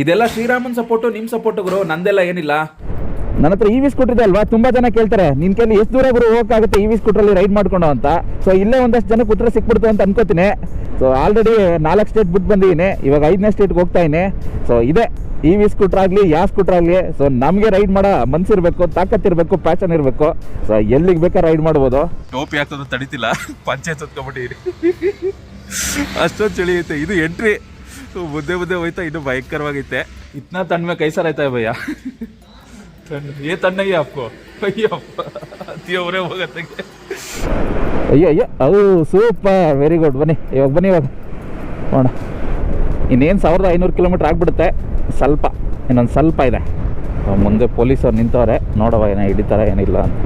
ಇದೆಲ್ಲ ಶ್ರೀರಾಮನ್ ಸಪೋರ್ಟು ನಿಮ್ಮ ಸಪೋರ್ಟ್ ಗುರು ನಂದೆಲ್ಲ ಏನಿಲ್ಲ. ನನ್ನ ಹತ್ರ ಇ ವಿ ಸ್ಕೂಟರ್ ಇದೆ ಅಲ್ವಾ? ತುಂಬಾ ಜನ ಕೇಳ್ತಾರೆ ನಿನ್ ಕೈಲಿ ಎಷ್ಟು ದೂರ ಗುರು ಹೋಗಕ್ಕಾಗುತ್ತೆ ಇ ವಿ ಸ್ಕೂಟ್ರಲ್ಲಿ ರೈಡ್ ಮಾಡ್ಕೊಂಡು ಅಂತ. ಸೊ ಇಲ್ಲೇ ಒಂದಷ್ಟು ಜನಕ್ಕೆ ಉತ್ತರ ಸಿಕ್ಬಿಡ್ತು ಅಂತ ಅನ್ಕೋತೀನಿ. ಸೊ ಆಲ್ರೆಡಿ ನಾಲ್ಕು ಸ್ಟೇಟ್ ಬಿಟ್ಟು ಬಂದಿದ್ದೀನಿ. ಇವಾಗ ಐದನೇ ಸ್ಟೇಟ್ಗೆ ಹೋಗ್ತಾ ಇದ್ದೀನಿ. ಸೊ ಇದೆ. ಇ ವಿ ಸ್ಕೂಟರ್ ಆಗಲಿ ಯಾವ ಸ್ಕೂಟರ್ ಆಗಲಿ ಸೊ ನಮಗೆ ರೈಡ್ ಮಾಡೋ ಮನ್ಸಿರ್ಬೇಕು ಇರಬೇಕು ಪ್ಯಾಷನ್ ಇರಬೇಕು. ಸೊ ಎಲ್ಲಿಗೆ ಬೇಕಾ ರೈಡ್ ಮಾಡ್ಬೋದು. ಟೋಪಿ ಹಾಕೋದು ತಡಿತಿಲ್ಲ ಪಂಚಾಯತ್ ಹೊತ್ಕೊಂಡ್ಬಿಟ್ಟಿರಿ ಅಷ್ಟೊಂದು ಚಳಿ ಐತೆ. ಇದು ಎಂಟ್ರಿ ಸೊ ಮುದ್ದೆ ಮುದ್ದೆ ಹೋಯ್ತಾ ಇದು ಭಯಂಕರವಾಗೈತೆ ಇತ್ನಾ ತಣ್ಣ ಸರ್ ಆಯ್ತಾ ಭಯ್ಯ? ಏ ತಣ್ಣಗೆ ಅಪ್ಪು. ಅಯ್ಯಪ್ಪ ಹೋಗತ್ತೆ ಅಯ್ಯೋ ಅಯ್ಯೋ. ಅವು ಸೂಪರ್. ವೆರಿ ಗುಡ್ ಬನ್ನಿ. ಇವಾಗ ಬನ್ನಿ ಇವಾಗ. ನೋಡ ಇನ್ನೇನು ಸಾವಿರದ ಐನೂರು ಕಿಲೋಮೀಟ್ರ್ ಆಗಿಬಿಡುತ್ತೆ. ಸ್ವಲ್ಪ ಇನ್ನೊಂದು ಸ್ವಲ್ಪ ಇದೆ. ಮುಂದೆ ಪೊಲೀಸರು ನಿಂತವ್ರೆ. ನೋಡವ ಏನೋ ಹಿಡಿತಾರ ಏನಿಲ್ಲ ಅಂತ.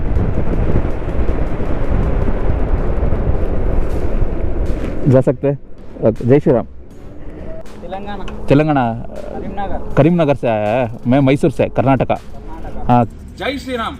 ಜಾಸಕ್ತೆ ಓಕೆ ಜೈ ಶ್ರೀರಾಮ್. ತೆಲಂಗಾಣ. ಕರೀಂನಗರ್. ಸೆ ಮೇ ಮೈಸೂರು ಸೆ ಕರ್ನಾಟಕ. ಜೈ ಶ್ರೀರಾಮ್.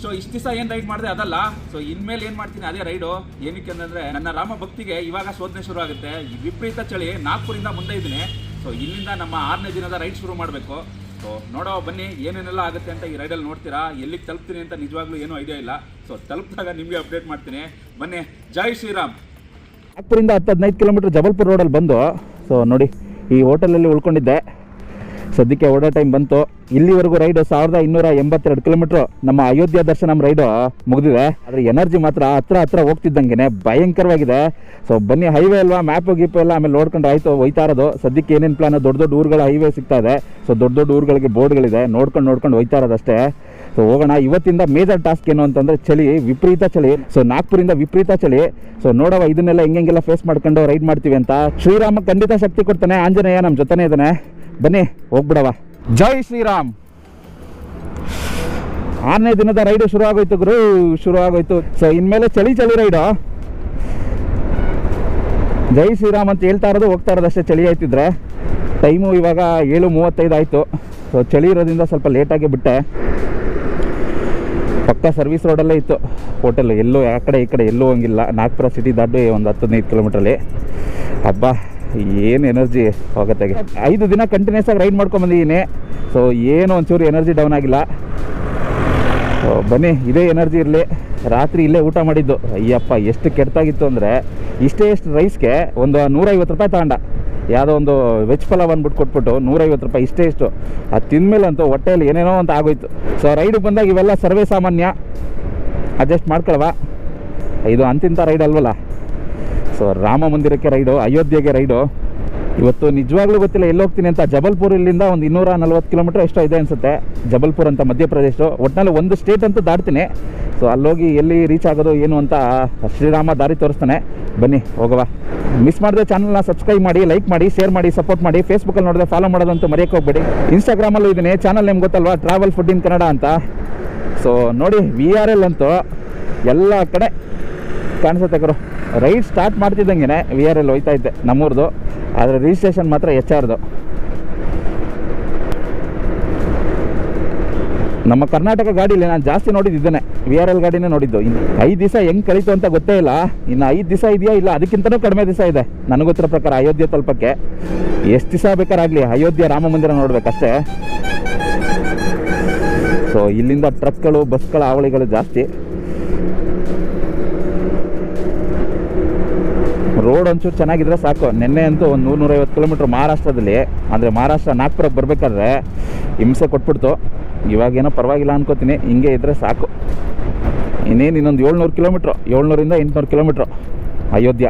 ಸೊ ಇಷ್ಟು ದಿವಸ ಏನು ರೈಡ್ ಮಾಡಿದೆ ಅದಲ್ಲ? ಸೊ ಇನ್ಮೇಲೆ ಏನು ಮಾಡ್ತೀನಿ ಅದೇ ರೈಡು ಏನಕ್ಕೆ ಅಂತಂದರೆ ನನ್ನ ರಾಮ ಭಕ್ತಿಗೆ ಇವಾಗ ಶೋಧನೆ ಶುರು ಆಗುತ್ತೆ. ವಿಪರೀತ ಚಳಿ ನಾಗ್ಪುರಿಂದ ಮುಂದೆ ಇದ್ದೀನಿ. ಸೊ ಇಲ್ಲಿಂದ ನಮ್ಮ ಆರನೇ ದಿನದ ರೈಡ್ ಶುರು ಮಾಡಬೇಕು. ಸೊ ನೋಡೋ ಬನ್ನಿ ಏನೇನೆಲ್ಲ ಆಗುತ್ತೆ ಅಂತ ಈ ರೈಡಲ್ಲಿ ನೋಡ್ತೀರಾ? ಎಲ್ಲಿಗೆ ತಲುಪ್ತೀನಿ ಅಂತ ನಿಜವಾಗ್ಲೂ ಏನೂ ಐಡಿಯಾ ಇಲ್ಲ. ಸೊ ತಲುಪಿದಾಗ ನಿಮಗೆ ಅಪ್ಡೇಟ್ ಮಾಡ್ತೀನಿ. ಬನ್ನಿ ಜೈ ಶ್ರೀರಾಮ್. ನಾಗ್ಪುರಿಂದ ಹತ್ತು ಹದಿನೈದು ಕಿಲೋಮೀಟರ್ ಜಬಲ್ಪುರ್ ರೋಡಲ್ಲಿ ಬಂದು ಸೊ ನೋಡಿ. ಈ ಹೋಟೆಲಲ್ಲಿ ಉಳ್ಕೊಂಡಿದ್ದೆ. ಸದ್ಯಕ್ಕೆ ಓಡೋ ಟೈಮ್ ಬಂತು. ಇಲ್ಲಿವರೆಗೂ ರೈಡು ಸಾವಿರದ ಇನ್ನೂರ ಎಂಬತ್ತೆರಡು ಕಿಲೋಮೀಟ್ರು. ನಮ್ಮ ಅಯೋಧ್ಯ ದರ್ಶನಂ ರೈಡು ಮುಗಿದಿದೆ. ಆದರೆ ಎನರ್ಜಿ ಮಾತ್ರ ಹತ್ರ ಹತ್ರ ಹೋಗ್ತಿದ್ದಂಗೆ ಭಯಂಕರವಾಗಿದೆ. ಸೊ ಬನ್ನಿ ಹೈವೇ ಅಲ್ವಾ ಮ್ಯಾಪು ಗೀಪು ಎಲ್ಲ ಆಮೇಲೆ ನೋಡ್ಕೊಂಡು ಆಯಿತು ಹೋಯ್ತಾ ಇರೋದು ಸದ್ಯಕ್ಕೆ ಏನೇನು ಪ್ಲಾನ್ ದೊಡ್ಡ ದೊಡ್ಡ ಊರುಗಳ ಹೈವೇ ಸಿಗ್ತಾ ಇದೆ. ಸೊ ದೊಡ್ಡ ದೊಡ್ಡ ಊರುಗಳಿಗೆ ಬೋರ್ಡ್ಗಳಿದೆ ನೋಡ್ಕೊಂಡು ನೋಡ್ಕೊಂಡು ಹೋಯ್ತಾ ಇರೋದಷ್ಟೇ ಸೊ ಹೋಗೋಣ. ಇವತ್ತಿಂದ ಮೇಜರ್ ಟಾಸ್ಕ್ ಏನು ಅಂತಂದ್ರೆ ಚಳಿ, ವಿಪರೀತ ಚಳಿ. ಸೊ ನಾಗ್ಪುರಿಂದ ವಿಪರೀತ ಚಳಿ. ಸೊ ನೋಡವ ಇದನ್ನೆಲ್ಲ ಹೆಂಗೆಲ್ಲ ಫೇಸ್ ಮಾಡ್ಕೊಂಡು ರೈಡ್ ಮಾಡ್ತೀವಿ ಅಂತ. ಶ್ರೀರಾಮ ಖಂಡಿತ ಶಕ್ತಿ ಕೊಡ್ತಾನೆ. ಆಂಜನೇಯ ನಮ್ಮ ಜೊತೆನೇ ಇದ್ದಾನೆ ಬನ್ನಿ ಹೋಗ್ಬಿಡವ ಜೈ ಶ್ರೀರಾಮ್. ಆರನೇ ದಿನದ ರೈಡು ಶುರು ಆಗೋಯ್ತು ಗುರು. ಶುರು ಆಗೋಯ್ತು. ಸೊ ಇನ್ಮೇಲೆ ಚಳಿ ಚಳಿ ರೈಡು ಜೈ ಶ್ರೀರಾಮ್ ಅಂತ ಹೇಳ್ತಾ ಇರೋದು, ಹೋಗ್ತಾ ಇರೋದಷ್ಟೇ ಚಳಿ ಆಯ್ತಿದ್ರೆ. ಟೈಮು ಇವಾಗ ಏಳು ಮೂವತ್ತೈದು ಆಯಿತು. ಸೊ ಚಳಿ ಇರೋದ್ರಿಂದ ಸ್ವಲ್ಪ ಲೇಟಾಗಿ ಬಿಟ್ಟೆ. ಪಕ್ಕ ಸರ್ವಿಸ್ ರೋಡಲ್ಲೇ ಇತ್ತು. ಹೋಟೆಲ್ ಎಲ್ಲೂ ಆ ಕಡೆ ಈ ಕಡೆ ಎಲ್ಲೂ ಹೋಗಿಲ್ಲ. ನಾಗ್ಪುರ ಸಿಟಿ ದಾಟು ಒಂದು ಹತ್ತು ಹದಿನೈದು ಕಿಲೋಮೀಟ್ರಲ್ಲಿ ಹಬ್ಬ ಏನು ಎನರ್ಜಿ ಹೋಗತ್ತೆ ಐದು ದಿನ ಕಂಟಿನ್ಯೂಸ್ ಆಗಿ ರೈಡ್ ಮಾಡ್ಕೊಂಡು ಬಂದಿದ್ದೀನಿ. ಸೊ ಏನು ಒಂಚೂರು ಎನರ್ಜಿ ಡೌನ್ ಆಗಿಲ್ಲ. ಬನ್ನಿ, ಇದೇ ಎನರ್ಜಿ ಇರಲಿ. ರಾತ್ರಿ ಇಲ್ಲೇ ಊಟ ಮಾಡಿದ್ದು. ಅಯ್ಯಪ್ಪ, ಎಷ್ಟು ಕೆಟ್ಟಾಗಿತ್ತು ಅಂದರೆ, ಇಷ್ಟೇ ಎಷ್ಟು ರೈಸ್ಗೆ ಒಂದು ನೂರೈವತ್ತು ರೂಪಾಯಿ ತಗೊಂಡ. ಯಾವುದೋ ಒಂದು ವೆಜ್ ಪಲಾವ್ ಅಂದ್ಬಿಟ್ಟು ಕೊಟ್ಬಿಟ್ಟು ನೂರೈವತ್ತು ರೂಪಾಯಿ ಇಷ್ಟೇ ಇಷ್ಟು. ಅದು ತಿಂದಮೇಲೆ ಅಂತೂ ಹೊಟ್ಟೆಯಲ್ಲಿ ಏನೇನೋ ಅಂತ ಆಗೋಯ್ತು. ಸೊ ರೈಡಿಗೆ ಬಂದಾಗ ಇವೆಲ್ಲ ಸರ್ವೇ ಸಾಮಾನ್ಯ. ಅಡ್ಜಸ್ಟ್ ಮಾಡ್ಕೊಳವ ಇದು ಅಂತಿಂಥ ರೈಡ್ ಅಲ್ವಲ್ಲ? ಸೊ ರಾಮ ಮಂದಿರಕ್ಕೆ ರೈಡು ಅಯೋಧ್ಯೆಗೆ ರೈಡು ಇವತ್ತು ನಿಜವಾಗ್ಲೂ ಗೊತ್ತಿಲ್ಲ ಎಲ್ಲಿ ಹೋಗ್ತೀನಿ ಅಂತ. ಜಬಲ್ಪುರ್ ಇಲ್ಲಿಂದ ಒಂದು ಇನ್ನೂರ ನಲ್ವತ್ತು ಕಿಲೋಮೀಟರ್ ಎಷ್ಟೋ ಇದೆ ಅನಿಸುತ್ತೆ. ಜಬಲ್ಪುರ್ ಅಂತ ಮಧ್ಯಪ್ರದೇಶ ಒಟ್ಟಿನಲ್ಲಿ ಒಂದು ಸ್ಟೇಟ್ ಅಂತೂ ದಾಟ್ತೀನಿ. ಸೊ ಅಲ್ಲೋಗಿ ಎಲ್ಲಿ ರೀಚ್ ಆಗೋದು ಏನು ಅಂತ ಶ್ರೀರಾಮ ದಾರಿ ತೋರಿಸ್ತಾನೆ. ಬನ್ನಿ ಹೋಗವ ಮಿಸ್ ಮಾಡಿದ್ರೆ ಚಾನಲ್ನ ಸಬ್ಸ್ಕ್ರೈಬ್ ಮಾಡಿ ಲೈಕ್ ಮಾಡಿ ಶೇರ್ ಮಾಡಿ ಸಪೋರ್ಟ್ ಮಾಡಿ ಫೇಸ್ಬುಕ್ಕಲ್ಲಿ ನೋಡಿದ್ರೆ ಫಾಲೋ ಮಾಡೋದಂತೂ ಮರೆಯೋಕೆ ಹೋಗ್ಬೇಡಿ. ಇನ್ಸ್ಟಾಗ್ರಾಮಲ್ಲೂ ಇದ್ದೀನಿ ಚಾನಲ್ ನಿಮ್ಗೆ ಗೊತ್ತಲ್ವಾ? ಟ್ರಾವೆಲ್ ಫುಡ್ ಇನ್ ಕನ್ನಡ ಅಂತ. ಸೊ ನೋಡಿ ವಿ ಆರ್ ಎಲ್ ಅಂತೂ ಎಲ್ಲ ಕಡೆ ಕಾಣಿಸುತ್ತೆ ಕರು ರೈಡ್ ಸ್ಟಾರ್ಟ್ ಮಾಡ್ತಿದ್ದಂಗೆ ವಿ ಆರ್ ಎಲ್ ಹೋಯ್ತಾ ಇದ್ದೆ ನಮ್ಮೂರ್ದು. ಆದರೆ ರಿಜಿಸ್ಟ್ರೇಷನ್ ಮಾತ್ರ ಎಚ್ ಆರ್ದು ನಮ್ಮ ಕರ್ನಾಟಕ ಗಾಡಿಲಿ ನಾನು ಜಾಸ್ತಿ ನೋಡಿದ್ದೇನೆ ವಿ ಆರ್ ಎಲ್ ಗಾಡಿನೇ ನೋಡಿದ್ದು. ಇನ್ನು ಐದು ದಿವಸ ಹೆಂಗೆ ಕಳೀತು ಅಂತ ಗೊತ್ತೇ ಇಲ್ಲ. ಇನ್ನು ಐದು ದಿವಸ ಇದೆಯಾ ಇಲ್ಲ? ಅದಕ್ಕಿಂತನೂ ಕಡಿಮೆ ದಿವಸ ಇದೆ. ನನಗೊತ್ತಿರೋ ಗೊತ್ತಿರೋ ಪ್ರಕಾರ ಅಯೋಧ್ಯೆ ತಲುಪಕ್ಕೆ ಎಷ್ಟು ದಿವಸ ಬೇಕಾರಾಗಲಿ ಅಯೋಧ್ಯೆ ರಾಮ ಮಂದಿರ ನೋಡ್ಬೇಕಷ್ಟೇ. ಸೊ ಇಲ್ಲಿಂದ ಟ್ರಕ್ಗಳು ಬಸ್ಗಳ ಹಾವಳಿಗಳು ಜಾಸ್ತಿ. ರೋಡ್ ಒಂಚೂರು ಚೆನ್ನಾಗಿದ್ರೆ ಸಾಕು. ನಿನ್ನೆ ಅಂತೂ ಒಂದು ನೂರು ನೂರೈವತ್ತು ಕಿಲೋಮೀಟ್ರ್ ಮಹಾರಾಷ್ಟ್ರದಲ್ಲಿ ಅಂದರೆ ಮಹಾರಾಷ್ಟ್ರ ನಾಗ್ಪುರಕ್ಕೆ ಬರಬೇಕಾದ್ರೆ ಹಿಂಸೆ ಕೊಟ್ಬಿಡ್ತು. ಇವಾಗೇನೋ ಪರವಾಗಿಲ್ಲ ಅನ್ಕೋತೀನಿ. ಹಿಂಗೆ ಇದ್ದರೆ ಸಾಕು. ಇನ್ನೇನು ಇನ್ನೊಂದು ಏಳ್ನೂರು ಕಿಲೋಮೀಟ್ರ್. ಏಳ್ನೂರಿಂದ ಎಂಟುನೂರು ಕಿಲೋಮೀಟ್ರ್ ಅಯೋಧ್ಯ.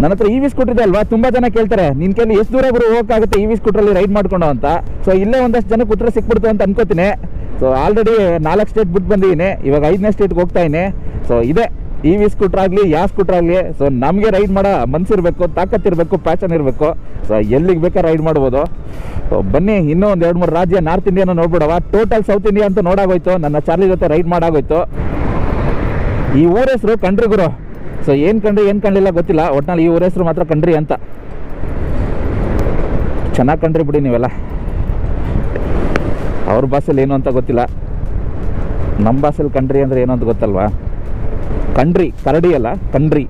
ನನ್ನ ಹತ್ರ ಇ ವಿ ಸ್ಕೂಟ್ರಿದೆ ಅಲ್ವಾ? ತುಂಬ ಜನ ಕೇಳ್ತಾರೆ ನಿನ್ನ ಕೈಲಿ ಎಷ್ಟು ದೂರ ಬರೋ ಹೋಗೋಕ್ಕಾಗುತ್ತೆ ಇ ವಿ ಸ್ಕೂಟ್ರಲ್ಲಿ ರೈಡ್ ಮಾಡ್ಕೊಂಡು ಅಂತ? ಸೊ ಇಲ್ಲೇ ಒಂದಷ್ಟು ಜನಕ್ಕೆ ಉತ್ತರ ಸಿಕ್ಬಿಡ್ತು ಅಂತ ಅನ್ಕೋತೀನಿ. ಸೊ ಆಲ್ರೆಡಿ ನಾಲ್ಕು ಸ್ಟೇಟ್ ಬಿಟ್ಟು ಬಂದಿದ್ದೀನಿ. ಇವಾಗ ಐದನೇ ಸ್ಟೇಟ್ಗೆ ಹೋಗ್ತಾ ಇದ್ದೀನಿ. ಸೊ ಇದೆ. ಇ ವಿ ಸ್ಕೂಟ್ರ್ ಆಗಲಿ ಯಾವ ಸ್ಕೂಟ್ರ್ ಆಗಲಿ ಸೊ ನಮಗೆ ರೈಡ್ ಮಾಡೋ ಮನಸ್ಸಿರಬೇಕು ತಾಕತ್ತಿರಬೇಕು ಪ್ಯಾಷನ್ ಇರಬೇಕು. ಸೊ ಎಲ್ಲಿಗೆ ಬೇಕಾ ರೈಡ್ ಮಾಡ್ಬೋದು. ಬನ್ನಿ, ಇನ್ನೂ ಒಂದು ಎರಡು ಮೂರು ರಾಜ್ಯ ನಾರ್ತ್ ಇಂಡಿಯಾನ ನೋಡ್ಬಿಡವ. ಟೋಟಲ್ ಸೌತ್ ಇಂಡಿಯಾ ಅಂತ ನೋಡಾಗೋಯ್ತು. ನನ್ನ ಚಾರ್ಲಿ ಜೊತೆ ರೈಡ್ ಮಾಡಾಗೋಯ್ತು. ಈ ಊರ ಹೆಸರು ಕಂಡ್ರಿ ಗುರು ಸೊ ಏನು ಕಂಡ್ರಿ, ಏನು ಕಂಡಿಲ್ಲ ಗೊತ್ತಿಲ್ಲ. ಒಟ್ನಲ್ಲಿ ಈ ಊರ ಹೆಸರು ಮಾತ್ರ ಕಂಡ್ರಿ ಅಂತ. ಚೆನ್ನಾಗಿ ಕಂಡ್ರಿ ಬಿಡಿ ನೀವೆಲ್ಲ. ಅವ್ರ ಭಾಷೆಲಿ ಏನು ಅಂತ ಗೊತ್ತಿಲ್ಲ. ನಮ್ಮ ಭಾಷೆಲಿ ಕಂಡ್ರಿ ಅಂದರೆ ಏನು ಅಂತ ಗೊತ್ತಲ್ವಾ? ಕಂಡ್ರಿ ಕರಡಿ ಅಲ್ಲ ಕಂಡ್ರಿ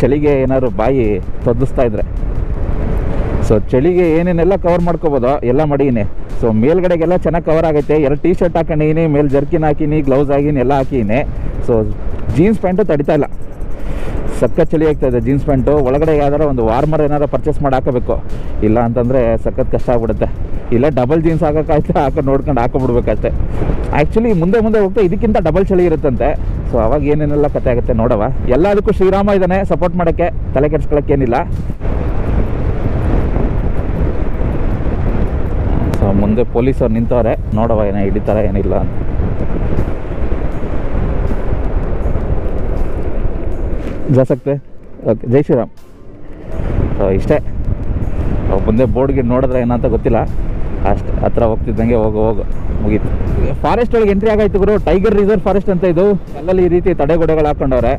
ಚಳಿಗೆ ಏನಾದ್ರು ಬಾಯಿ ತೊದಲಿಸ್ತಾ ಇದ್ರೆ. ಸೊ ಚಳಿಗೆ ಏನೇನೆಲ್ಲ ಕವರ್ ಮಾಡ್ಕೋಬೋದು ಎಲ್ಲ ಮಾಡೀನಿ ಸೊ ಮೇಲ್ಗಡೆಗೆಲ್ಲ ಚೆನ್ನಾಗಿ ಕವರ್ ಆಗುತ್ತೆ ಎರಡು ಟೀ ಶರ್ಟ್ ಹಾಕೊಂಡಿನಿ ಮೇಲೆ ಜರ್ಕಿನ್ ಹಾಕಿನಿ ಗ್ಲೌಸ್ ಹಾಕಿನಿ, ಎಲ್ಲ ಹಾಕಿನಿ ಸೊ ಜೀನ್ಸ್ ಪ್ಯಾಂಟು ತಡಿತಾ ಇಲ್ಲ. ಸಖತ್ ಚಳಿ ಆಗ್ತಾ ಇದೆ ಜೀನ್ಸ್ ಪ್ಯಾಂಟು ಒಳಗಡೆ ಯಾವ್ದಾರ ಒಂದು ವಾರ್ಮರ್ ಏನಾರ ಪರ್ಚೇಸ್ ಮಾಡಿ ಹಾಕಬೇಕು. ಇಲ್ಲ ಅಂತಂದರೆ ಸಖತ್ ಕಷ್ಟ ಆಗ್ಬಿಡುತ್ತೆ. ಇಲ್ಲ ಡಬಲ್ ಜೀನ್ಸ್ ಹಾಕೋಕ್ಕಾಯ್ತು ಹಾಕೊಂಡು ನೋಡ್ಕೊಂಡು ಹಾಕೊಂಡ್ಬಿಡ್ಬೇಕಷ್ಟೆ ಆ್ಯಕ್ಚುಲಿ ಮುಂದೆ ಮುಂದೆ ಹೋಗ್ತಾ ಇದಕ್ಕಿಂತ ಡಬಲ್ ಚಳಿ ಇರುತ್ತಂತೆ. ಸೊ ಅವಾಗ ಏನೇನೆಲ್ಲ ಕತೆ ಆಗುತ್ತೆ ನೋಡವ. ಎಲ್ಲದಕ್ಕೂ ಶ್ರೀರಾಮ ಇದ್ದಾನೆ ಸಪೋರ್ಟ್ ಮಾಡೋಕ್ಕೆ, ತಲೆ ಕೆಡ್ಸ್ಕೊಳಕ್ಕೇನಿಲ್ಲ ಸೊ ಮುಂದೆ ಪೊಲೀಸವ್ರು ನಿಂತವ್ರೆ, ನೋಡವ ಏನೋ ಹಿಡಿತಾರೆ, ಏನಿಲ್ಲ ಅಂತ. ಜಾಸಕ್ತೆ? ಓಕೆ, ಜೈ ಶ್ರೀರಾಮ್. ಸೊ ಇಷ್ಟೇ. ಮುಂದೆ ಬೋರ್ಡ್ಗೆ ನೋಡಿದ್ರೆ ಏನಂತ ಗೊತ್ತಿಲ್ಲ. ಅಷ್ಟು ಹತ್ರ ಹೋಗ್ತಿದ್ದಂಗೆ ಹೋಗು ಹೋಗು. ಮುಗೀತು. ಫಾರೆಸ್ಟ್ ಒಳಗೆ ಎಂಟ್ರಿ ಆಗಾಯ್ತು ಗುರು. ಟೈಗರ್ ರಿಸರ್ವ್ ಫಾರೆಸ್ಟ್ ಅಂತ ಇದು. ಅಲ್ಲಲ್ಲಿ ಈ ರೀತಿ ತಡೆಗೋಡೆಗಳು ಹಾಕೊಂಡವ್ರೆ.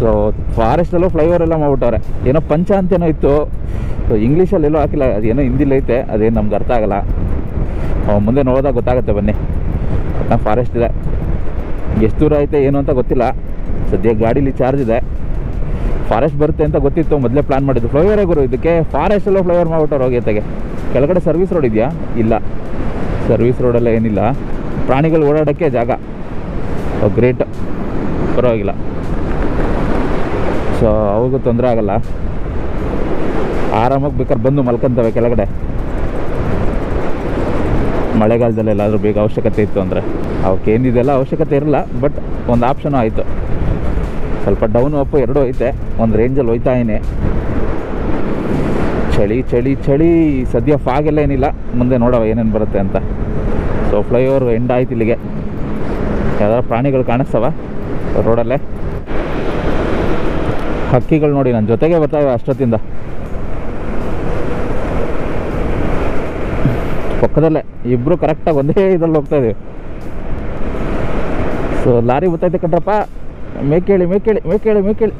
ಸೊ ಫಾರೆಸ್ಟಲ್ಲೂ ಫ್ಲೈಓವರ್ ಎಲ್ಲ ಮಾಡ್ಬಿಟ್ಟವ್ರೆ. ಏನೋ ಪಂಚ ಅಂತೇನೋ ಇತ್ತು. ಸೊ ಇಂಗ್ಲೀಷಲ್ಲಿ ಎಲ್ಲೋ ಹಾಕಿಲ್ಲ. ಅದೇನೋ ಹಿಂದಿಲೈತೆ ಅದೇನು ನಮ್ಗೆ ಅರ್ಥ ಆಗಲ್ಲ. ಮುಂದೆ ನೋಡಿದಾಗ ಗೊತ್ತಾಗುತ್ತೆ ಬನ್ನಿ. ಫಾರೆಸ್ಟ್ ಇದೆ. ಎಷ್ಟು ದೂರ ಐತೆ, ಏನು ಅಂತ ಗೊತ್ತಿಲ್ಲ. ಸದ್ಯ ಗಾಡೀಲಿ ಚಾರ್ಜ್ ಇದೆ. ಫಾರೆಸ್ಟ್ ಬರುತ್ತೆ ಅಂತ ಗೊತ್ತಿತ್ತು. ಮೊದಲೇ ಪ್ಲಾನ್ ಮಾಡಿದ್ದು ಫ್ಲೈಓವರ್ ಗುರು. ಇದಕ್ಕೆ ಫಾರೆಸ್ಟಲ್ಲೂ ಫ್ಲೈಓವರ್ ಮಾಡ್ಬಿಟ್ಟು ಹೋಗಿ ಕೆಳಗಡೆ ಸರ್ವಿಸ್ ರೋಡ್ ಇದೆಯಾ? ಇಲ್ಲ. ಸರ್ವಿಸ್ ರೋಡೆಲ್ಲ ಏನಿಲ್ಲ. ಪ್ರಾಣಿಗಳು ಓಡಾಡೋಕ್ಕೆ ಜಾಗ. ಗ್ರೇಟ್ ಪರವಾಗಿಲ್ಲ. ಸೊ ಅವಾಗೂ ತೊಂದರೆ ಆಗಲ್ಲ. ಆರಾಮಾಗಿ ಬೇಕಾದ್ರೆ ಬಂದು ಮಲ್ಕೊಂತವೆ ಕೆಳಗಡೆ. ಮಳೆಗಾಲದಲ್ಲಿ ಎಲ್ಲಾದರೂ ಬೇಗ ಅವಶ್ಯಕತೆ ಇತ್ತು ಅಂದರೆ. ಅವಕ್ಕೇನಿದೆಲ್ಲ ಅವಶ್ಯಕತೆ ಇರಲ್ಲ ಬಟ್ ಒಂದು ಆಪ್ಷನು ಆಯಿತು. ಸ್ವಲ್ಪ ಡೌನ್ ಅಪ್ ಎರಡು ಐತೆ. ಒಂದು ರೇಂಜಲ್ಲಿ ಹೋಯ್ತಾ ಏನೇ ಚಳಿ ಚಳಿ ಚಳಿ. ಸದ್ಯ ಫಾಗೆಲ್ಲ ಏನಿಲ್ಲ. ಮುಂದೆ ನೋಡವ ಏನೇನು ಬರುತ್ತೆ ಅಂತ. ಸೊ ಫ್ಲೈಓವರ್ ಎಂಡ್ ಆಯ್ತು ಇಲ್ಲಿಗೆ. ಯಾವ್ದಾದ್ರು ಪ್ರಾಣಿಗಳು ಕಾಣಿಸ್ತವ ರೋಡಲ್ಲೇ? ಹಕ್ಕಿಗಳು ನೋಡಿ ನನ್ನ ಜೊತೆಗೆ ಬರ್ತಾವೆ ಅಷ್ಟೊತ್ತಿಂದ. ಪಕ್ಕದಲ್ಲೇ. ಇಬ್ರು ಕರೆಕ್ಟಾಗಿ ಒಂದೇ ಇದ್ರಲ್ಲಿ ಹೋಗ್ತಾ ಇದೀವಿ ಸೊ ಲಾರಿ ಗೊತ್ತಾಯ್ತು ಕಣ್ರಪ್ಪ. ಮೇಕೇಳಿ ಮೇಕೇಳಿ ಮೇಕೇಳಿ ಮೇಕೇಳಿ.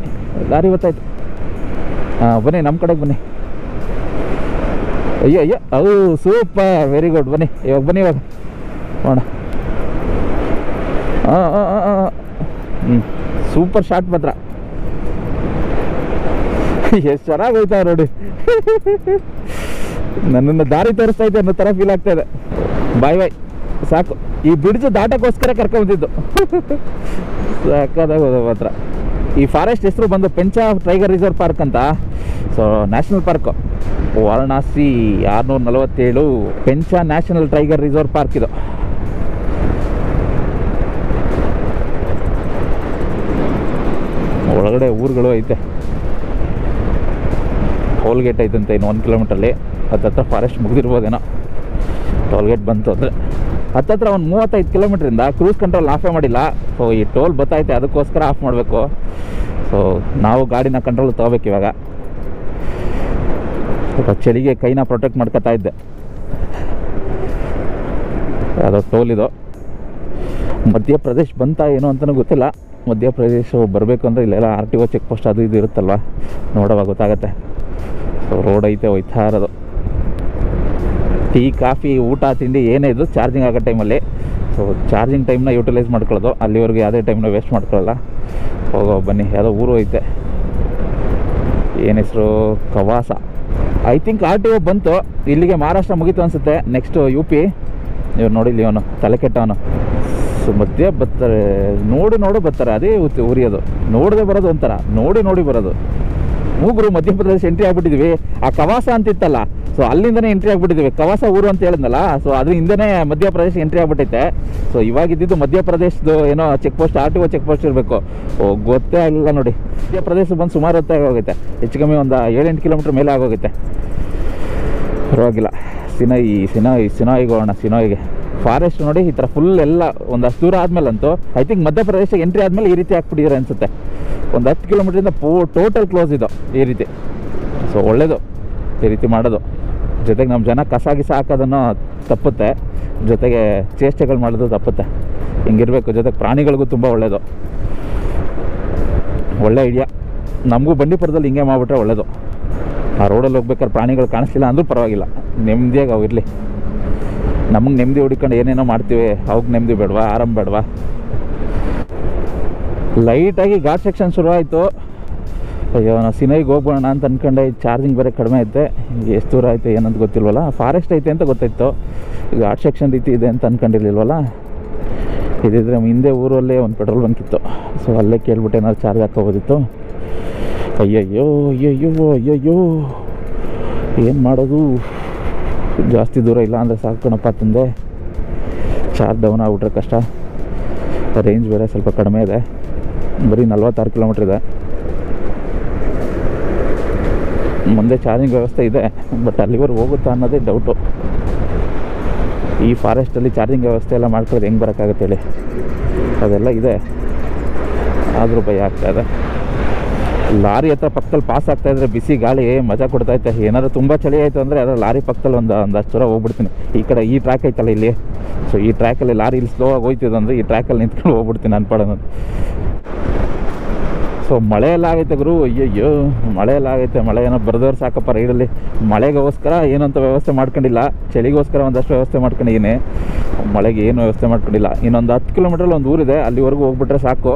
ದಾರಿ ಗೊತ್ತಾಯ್ತು. ಹಾಂ, ಬನ್ನಿ ನಮ್ಮ ಕಡೆಗೆ ಬನ್ನಿ. ಅಯ್ಯೋ ಅಯ್ಯೋ ಅವು ಸೂಪರ್, ವೆರಿ ಗುಡ್. ಬನ್ನಿ, ಇವಾಗ ಬನ್ನಿ, ಇವಾಗ. ನೋಡ ಹ್ಞೂ ಸೂಪರ್ ಶಾರ್ಟ್ ಮಾತ್ರ. ಎಷ್ಟು ಚೆನ್ನಾಗಿ ಹೋಯ್ತಾವ ನೋಡಿ. ನನ್ನನ್ನು ದಾರಿ ತೋರಿಸ್ತಾ ಇದೆ ಅನ್ನೋ ಥರ ಫೀಲ್ ಆಗ್ತಾ ಇದೆ. ಬಾಯ್ ಬಾಯ್. ಸಾಕು. ಈ ಬ್ರಿಡ್ಜ್ ದಾಟಕ್ಕೋಸ್ಕರ ಕರ್ಕೊಂಬಂದಿದ್ದು ಸಾಕಾದಾಗ ಹೋದ ಮಾತ್ರ. ಈ ಫಾರೆಸ್ಟ್ ಹೆಸರು ಬಂದು ಪೆಂಚ ಟೈಗರ್ ರಿಸರ್ವ್ ಪಾರ್ಕ್ ಅಂತ. ಸೊ ನ್ಯಾಷನಲ್ ಪಾರ್ಕು ವಾರಣಾಸಿ ಆರುನೂರ ನಲವತ್ತೇಳು Pench national tiger reserve park ಇದು. ಒಳಗಡೆ ಊರುಗಳು ಐತೆ. ಟೋಲ್ಗೇಟ್ ಐತಂತೆ ಇನ್ನು ಒಂದು ಕಿಲೋಮೀಟ್ರಲ್ಲಿ ಹತ್ತತ್ರ ಫಾರೆಸ್ಟ್ ಮುಗಿದಿರ್ಬೋದೇನೋ. ಟೋಲ್ಗೇಟ್ ಬಂತು ಅಂದರೆ. ಹತ್ತತ್ರ ಒಂದು ಮೂವತ್ತೈದು ಕಿಲೋಮೀಟ್ರಿಂದ ಕ್ರೂಸ್ ಕಂಟ್ರೋಲ್ ಆಫೇ ಮಾಡಿಲ್ಲ. ಸೊ ಈ ಟೋಲ್ ಬತ್ತೈತೆ ಅದಕ್ಕೋಸ್ಕರ ಆಫ್ ಮಾಡಬೇಕು. ಸೊ ನಾವು ಗಾಡಿನ ಕಂಟ್ರೋಲ್ ತೊಗೋಬೇಕು ಇವಾಗ. ಸ್ವಲ್ಪ ಚಳಿಗೆ ಕೈನ ಪ್ರೊಟೆಕ್ಟ್ ಮಾಡ್ಕೊತಾ ಇದ್ದೆ. ಯಾವುದೋ ಟೋಲ್ ಇದು. ಮಧ್ಯಪ್ರದೇಶ್ ಬಂತ ಏನೋ ಅಂತಲೂ ಗೊತ್ತಿಲ್ಲ. ಮಧ್ಯಪ್ರದೇಶ ಬರಬೇಕು ಅಂದರೆ ಇಲ್ಲೆಲ್ಲ R T O check post ಅದು ಇದು ಇರುತ್ತಲ್ವ? ನೋಡೋವಾಗ ಗೊತ್ತಾಗತ್ತೆ. ಸೊ ರೋಡ್ ಐತೆ ಹೋಯ್ತಾ ಇರೋದು. ಟೀ, ಕಾಫಿ, ಊಟ, ತಿಂಡಿ ಏನೇ ಇದ್ರು ಚಾರ್ಜಿಂಗ್ ಆಗೋ ಟೈಮಲ್ಲಿ ಸೊ ಚಾರ್ಜಿಂಗ್ ಟೈಮ್ನ ಯೂಟಿಲೈಸ್ ಮಾಡ್ಕೊಳ್ಳೋದು. ಅಲ್ಲಿವರೆಗೂ ಯಾವುದೇ ಟೈಮ್ನ ವೇಸ್ಟ್ ಮಾಡ್ಕೊಳ್ಳಲ್ಲ. ಹೋಗೋ, ಬನ್ನಿ. ಯಾವುದೋ ಊರು ಐತೆ. ಏನು ಹೆಸರು? Kawasa. I think R T O ಬಂತು. ಇಲ್ಲಿಗೆ ಮಹಾರಾಷ್ಟ್ರ ಮುಗೀತು ಅನಿಸುತ್ತೆ. ನೆಕ್ಸ್ಟು ಯು ಪಿ ಇವ್ರು ನೋಡಿಲ್ಲಿ ಅವನು. ತಲೆ ಕೆಟ್ಟವನು ಸೊ, ಮಧ್ಯೆ ಬರ್ತಾರೆ. ನೋಡಿ, ನೋಡು ಬರ್ತಾರೆ. ಅದೇ ಉರಿಯೋದು ನೋಡದೆ ಬರೋದು ಒಂಥರ. ನೋಡಿ ನೋಡಿ ಬರೋದು. ಮೂಗರು ಮಧ್ಯಪ್ರದೇಶ ಎಂಟ್ರಿ ಆಗ್ಬಿಟ್ಟಿದ್ವಿ. ಆ ಕವಾಸ ಅಂತಿತ್ತಲ್ಲ. ಸೊ ಅಲ್ಲಿಂದನೇ ಎಂಟ್ರಿ ಆಗ್ಬಿಟ್ಟಿದ್ವಿ ಕವಾಸ ಊರು ಅಂತ ಹೇಳಿದ್ನಲ್ಲ ಸೊ ಅದ್ರ ಹಿಂದೆನೇ ಮಧ್ಯಪ್ರದೇಶ ಎಂಟ್ರಿ ಆಗ್ಬಿಟ್ಟೈತೆ. ಸೊ ಇವಾಗ ಇದ್ದಿದ್ದು ಮಧ್ಯಪ್ರದೇಶದ್ದು ಏನೋ check post R T O check post ಇರಬೇಕು. ಓ, ಗೊತ್ತೇ ಆಗಿಲ್ಲ ನೋಡಿ. ಮಧ್ಯಪ್ರದೇಶ ಬಂದು ಸುಮಾರು ಹೊತ್ತಾಗಿ ಹೋಗುತ್ತೆ ಹೆಚ್ಚು ಕಮ್ಮಿ ಒಂದು ಏಳೆಂಟು ಕಿಲೋಮೀಟ್ರ್ ಮೇಲೆ ಆಗೋಗುತ್ತೆ ಪರವಾಗಿಲ್ಲ. ಸಿನಾಯಿ ಸಿನಾಯಿ ಸಿನೋಯಿಗೆ ಹೋಗೋಣ ಸಿನೋಯಿಗೆ. ಫಾರೆಸ್ಟ್ ನೋಡಿ ಈ ಥರ ಫುಲ್ ಎಲ್ಲ ಒಂದಷ್ಟು ದೂರ ಆದಮೇಲಂತೂ ಐ ಥಿಂಕ್ ಮಧ್ಯಪ್ರದೇಶಕ್ಕೆ ಎಂಟ್ರಿ ಆದಮೇಲೆ ಈ ರೀತಿ ಹಾಕ್ಬಿಟ್ಟಿದ್ದಾರೆ ಅನಿಸುತ್ತೆ. ಒಂದು ಹತ್ತು ಕಿಲೋಮೀಟ್ರಿಂದ ಪೋ ಟೋಟಲ್ ಕ್ಲೋಸ್ ಇದು ಈ ರೀತಿ. ಸೊ ಒಳ್ಳೇದು ಈ ರೀತಿ ಮಾಡೋದು. ಜೊತೆಗೆ ನಮ್ಮ ಜನ ಕಸ ಗಿಸ ಹಾಕೋದನ್ನು ತಪ್ಪುತ್ತೆ. ಜೊತೆಗೆ ಚೇಷ್ಟೆಗಳು ಮಾಡೋದು ತಪ್ಪುತ್ತೆ. ಹಿಂಗಿರಬೇಕು. ಜೊತೆಗೆ ಪ್ರಾಣಿಗಳಿಗೂ ತುಂಬ ಒಳ್ಳೆಯದು ಒಳ್ಳೆ ಐಡಿಯಾ. ನಮಗೂ ಬಂಡೀಪುರದಲ್ಲಿ ಹಿಂಗೆ ಮಾಡಿಬಿಟ್ರೆ ಒಳ್ಳೆಯದು ಆ ರೋಡಲ್ಲಿ ಹೋಗ್ಬೇಕಾದ್ರೆ ಪ್ರಾಣಿಗಳು ಕಾಣಿಸ್ಲಿಲ್ಲ ಅಂದರೂ ಪರವಾಗಿಲ್ಲ. ನೆಮ್ಮದಿಯಾಗಿ ಅವು ಇರಲಿ. ನಮಗೆ ನೆಮ್ಮದಿ ಹುಡ್ಕೊಂಡು ಏನೇನೋ ಮಾಡ್ತೀವಿ. ಅವ್ಗೆ ನೆಮ್ಮದಿ ಬೇಡವಾ? ಆರಾಮ ಬೇಡವಾ? ಲೈಟಾಗಿ ಘಾಟ್ ಸೆಕ್ಷನ್ ಶುರುವಾಯಿತು. ಅಯ್ಯೋ ನಾವು ಸಿನೈಗೆ ಹೋಗ್ಬೋಣ ಅಂತ ಅಂದ್ಕೊಂಡೆ ಚಾರ್ಜಿಂಗ್ ಬೇರೆ ಕಡಿಮೆ ಐತೆ. ಎಷ್ಟು ದೂರ ಐತೆ ಏನಂತ ಗೊತ್ತಿಲ್ವಲ್ಲ? ಫಾರೆಸ್ಟ್ ಐತೆ ಅಂತ ಗೊತ್ತಾಯ್ತು. ಈಗ ಆರ್ಟ್ ಸೆಕ್ಷನ್ ರೀತಿ ಇದೆ ಅಂತ ಅಂದ್ಕೊಂಡಿರ್ಲಿಲ್ವಲ್ಲ ಇದಿದ್ರೆ ಹಿಂದೆ ಊರಲ್ಲೇ ಒಂದು ಪೆಟ್ರೋಲ್ ಬಂಕ್ ಇತ್ತು. ಸೊ ಅಲ್ಲೇ ಕೇಳ್ಬಿಟ್ಟು ಏನಾದ್ರು ಚಾರ್ಜ್ ಹಾಕೋಬೋದಿತ್ತು ಅಯ್ಯಯ್ಯೋ ಅಯ್ಯಯ್ಯೋ ಅಯ್ಯಯ್ಯೋ. ಏನು ಮಾಡೋದು? ಜಾಸ್ತಿ ದೂರ ಇಲ್ಲ ಅಂದರೆ ಸಾಕಣಪ್ಪ ತಂದೆ. ಚಾರ್ಜ್ ಡೌನ್ ಆಗ್ಬಿಟ್ರೆ ಕಷ್ಟ. ರೇಂಜ್ ಬೇರೆ ಸ್ವಲ್ಪ ಕಡಿಮೆ ಇದೆ. ಬರೀ ನಲ್ವತ್ತಾರು ಕಿಲೋಮೀಟ್ರ್ ಇದೆ. ಮುಂದೆ ಚಾರ್ಜಿಂಗ್ ವ್ಯವಸ್ಥೆ ಇದೆ ಬಟ್ ಅಲ್ಲಿವರೆಗೆ ಹೋಗುತ್ತಾ ಅನ್ನೋದೇ ಡೌಟು ಈ ಫಾರೆಸ್ಟಲ್ಲಿ ಚಾರ್ಜಿಂಗ್ ವ್ಯವಸ್ಥೆ ಎಲ್ಲ ಮಾಡ್ಕೊಳ್ಳೋದು ಹೆಂಗೆ ಬರೋಕ್ಕಾಗತ್ತೆ ಹೇಳಿ. ಅದೆಲ್ಲ ಇದೆ. ಆದರೂ ಭಯ ಆಗ್ತಾ ಇದೆ. ಲಾರಿ ಹತ್ರ ಪಕ್ಕದಲ್ಲಿ ಪಾಸ್ ಆಗ್ತಾ ಇದ್ರೆ ಬಿಸಿ ಗಾಳಿ, ಮಜಾ ಕೊಡ್ತೈತೆ ಏನಾದರೂ ತುಂಬ ಚಳಿ ಆಯಿತು ಅಂದರೆ ಅದರ ಲಾರಿ ಪಕ್ಕದಲ್ಲಿ ಒಂದು, ಒಂದಷ್ಟು ದೂರ ಹೋಗ್ಬಿಡ್ತೀನಿ. ಈ ಕಡೆ ಈ ಟ್ರ್ಯಾಕ್ ಐತಲ್ಲ ಇಲ್ಲಿ. ಸೊ ಈ ಟ್ರ್ಯಾಕಲ್ಲಿ ಲಾರಿ ಇಲ್ಲಿ ಸ್ಲೋ ಆಗಿ ಹೋಯ್ತಿದೆ ಈ ಟ್ರ್ಯಾಕಲ್ಲಿ ನಿಂತ್ಕೊಂಡು ಹೋಗ್ಬಿಡ್ತೀನಿ ನನ್ನ ಪಾಡ ಸೊ ಮಳೆ ಎಲ್ಲ ಆಗೈತೆ ಗುರು. ಅಯ್ಯಯ್ಯೋ, ಮಳೆ ಎಲ್ಲ ಆಗೈತೆ. ಮಳೆ ಏನೋ ಬರೆದವ್ರು ಸಾಕಪ್ಪ ರೈಡಲ್ಲಿ ಮಳೆಗೋಸ್ಕರ ಏನಂತ ವ್ಯವಸ್ಥೆ ಮಾಡ್ಕೊಂಡಿಲ್ಲ. ಚಳಿಗೋಸ್ಕರ ಒಂದಷ್ಟು ವ್ಯವಸ್ಥೆ ಮಾಡ್ಕೊಂಡಿದ್ದೀನಿ. ಮಳೆಗೆ ಏನು ವ್ಯವಸ್ಥೆ ಮಾಡ್ಕೊಂಡಿಲ್ಲ. ಇನ್ನೊಂದು ಹತ್ತು ಕಿಲೋಮೀಟ್ರಲ್ಲಿ ಒಂದು ಊರಿದೆ. ಅಲ್ಲಿವರೆಗೂ ಹೋಗ್ಬಿಟ್ರೆ ಸಾಕು.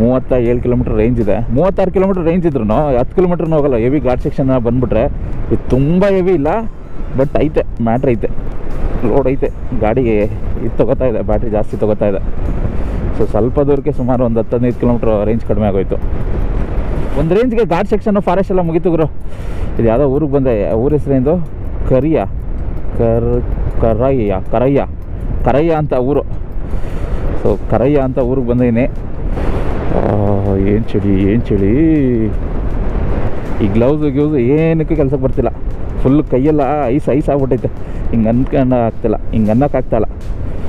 ಮೂವತ್ತ ಏಳು ಕಿಲೋಮೀಟ್ರ್ ರೇಂಜ್ ಇದೆ. ಮೂವತ್ತಾರು ಕಿಲೋಮೀಟ್ರ್ ರೇಂಜ್ ಇದ್ರು ಹತ್ತು ಕಿಲೋಮೀಟ್ರ್ ಹೋಗಲ್ಲ. ಹೆವಿ ಘಾಟ್ ಸೆಕ್ಷನ್ ಬಂದುಬಿಟ್ರೆ ಇದು ತುಂಬ ಹೆವಿ ಇಲ್ಲ. ಬಟ್ ಐತೆ. ಮ್ಯಾಟ್ರ್ ಐತೆ. ಲೋಡ್ ಐತೆ. ಗಾಡಿಗೆ ಇದು ತೊಗೋತಾ ಇದೆ. ಬ್ಯಾಟ್ರಿ ಜಾಸ್ತಿ ತೊಗೋತಾ ಇದೆ. ಸೊ ಸ್ವಲ್ಪ ದೂರಕ್ಕೆ ಸುಮಾರು ಒಂದು ಹತ್ತು ಹದಿನೈದು ಕಿಲೋಮೀಟ್ರ್ ರೇಂಜ್ ಕಡಿಮೆ ಆಗೋಯ್ತು. ಒಂದು ರೇಂಜ್ಗೆ ಘಾಟ್ ಸೆಕ್ಷನ್ನು ಫಾರೆಸ್ಟ್ ಎಲ್ಲ ಮುಗಿತು ಗುರು. ಇದು ಯಾವುದೋ ಊರಿಗೆ ಬಂದೆ, ಊರ ಹೆಸರೇಂದು ಕರಿಯ. ಕರ್, ಕರಯ್ಯ ಕರಯ್ಯ. ಕರಯ್ಯ ಅಂತ ಊರು. ಸೊ ಕರಯ್ಯ ಅಂತ ಊರಿಗೆ ಬಂದಿದ್ದೀನಿ ಏನು ಚಳಿ ಏನು ಚಳಿ. ಈ ಗ್ಲೌಸು ಗ್ಲೌಸು ಏನಕ್ಕೆ ಕೆಲಸಕ್ಕೆ ಬರ್ತಿಲ್ಲ. ಫುಲ್ ಕೈಯೆಲ್ಲ ಐಸ್ ಐಸ್ ಆಗ್ಬಿಟ್ಟೈತೆ. ಹಿಂಗೆ ಅನ್ಕೊಂಡು ಆಗ್ತಿಲ್ಲ. ಹಿಂಗೆ ಅನ್ನೋಕ್ಕಾಗ್ತಾಯಿಲ್ಲ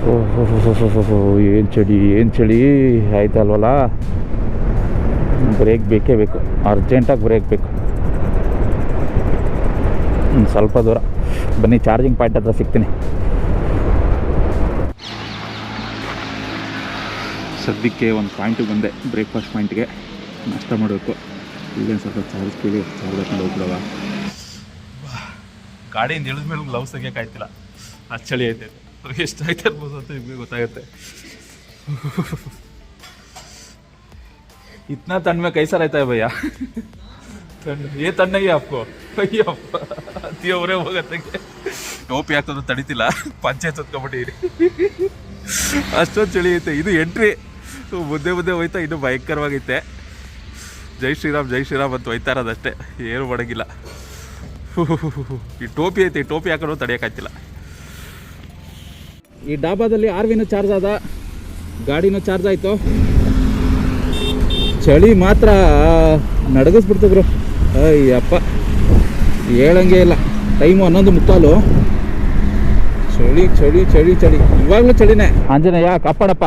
ಓಹೋ ಏನು ಚಳಿ ಏನು ಚಳಿ? ಆಯ್ತಲ್ವಲ್ಲ? ಬ್ರೇಕ್ ಬೇಕೇ ಬೇಕು. ಅರ್ಜೆಂಟಾಗಿ ಬ್ರೇಕ್ ಬೇಕು. ಸ್ವಲ್ಪ ದೂರ. ಬನ್ನಿ ಚಾರ್ಜಿಂಗ್ ಪಾಯಿಂಟ್ ಹತ್ರ ಸಿಗ್ತೀನಿ. ಸದ್ಯಕ್ಕೆ ಒಂದು ಪಾಯಿಂಟಿಗೆ ಬಂದೆ ಬ್ರೇಕ್ಫಾಸ್ಟ್ ಪಾಯಿಂಟ್ಗೆ ನಷ್ಟ ಮಾಡಬೇಕು. ಇಲ್ಲೇನು ಸ್ವಲ್ಪ ಚಾರ್ಜ್ ಕೇಳಿ ಚಾರ್ಜ್ ಹಾಕೊಂಡು ಹೋಗ್ಬಿಡವ. ಗಾಡಿಯಿಂದ ಇಳಿದ ಮೇಲೆ ಗ್ಲೌಸ್ ತೆಗಿಯೋಕ್ಕಾಯ್ತಿಲ್ಲ ಅಚ್ಚಳಿ ಚಳಿ ಐತೆ. ಎಷ್ಟು ಆಯ್ತಾ ಇರ್ಬೋದು ಅಂತ ನಿಮಗೆ ಗೊತ್ತಾಗುತ್ತೆ इतना तन में कैसा रहता है भैया ಏ ತಣ್ಣಗೆ ಅಪ್ಪು ಅಯ್ಯಪ್ಪ ದೇವರೇ ಹೋಗತ್ತೆ ಟೋಪಿ ಹಾಕೋದು ತಡಿತಿಲ್ಲ ಪಂಚಾಯತ್ ಹೊತ್ಕೊಂಬಿಟ್ಟಿರಿ ಅಷ್ಟೊಂದು ಚಳಿ ಐತೆ ಇದು ಎಂಟ್ರಿ ಮುದ್ದೆ ಮುದ್ದೆ ಹೋಯ್ತಾ ಇನ್ನೂ ಭಯಂಕರವಾಗೈತೆ ಜೈ ಶ್ರೀರಾಮ್ ಜೈ ಶ್ರೀರಾಮ್ ಅಂತ ಹೋಯ್ತಾ ಇರೋದಷ್ಟೇ ಏನು ಮಾಡಂಗಿಲ್ಲ ಈ ಟೋಪಿ ಐತೆ ಈ ಟೋಪಿ ಹಾಕೊಂಡು ತಡೆಯೋಕ್ಕಾಗ್ತಿಲ್ಲ ಈ ಡಾಬಾದಲ್ಲಿ ಆರ್ ವಿನೂ ಚಾರ್ಜ್ ಆದ, ಗಾಡಿನೂ ಚಾರ್ಜ್ ಆಯಿತು. ಚಳಿ ಮಾತ್ರ ನಡಗಿಸ್ಬಿಡ್ತು ಗುರು ಅಯ್ಯಪ್ಪ, ಹೇಳಂಗೆ ಇಲ್ಲ. ಟೈಮು ಹನ್ನೊಂದು ಮುಕ್ಕಾಲು. ಚಳಿ ಚಳಿ ಚಳಿ ಚಳಿ. ಇವಾಗಲೂ ಚಳಿನೇ. ಆಂಜನೇಯ, ಕಾಪಾಡಪ್ಪ.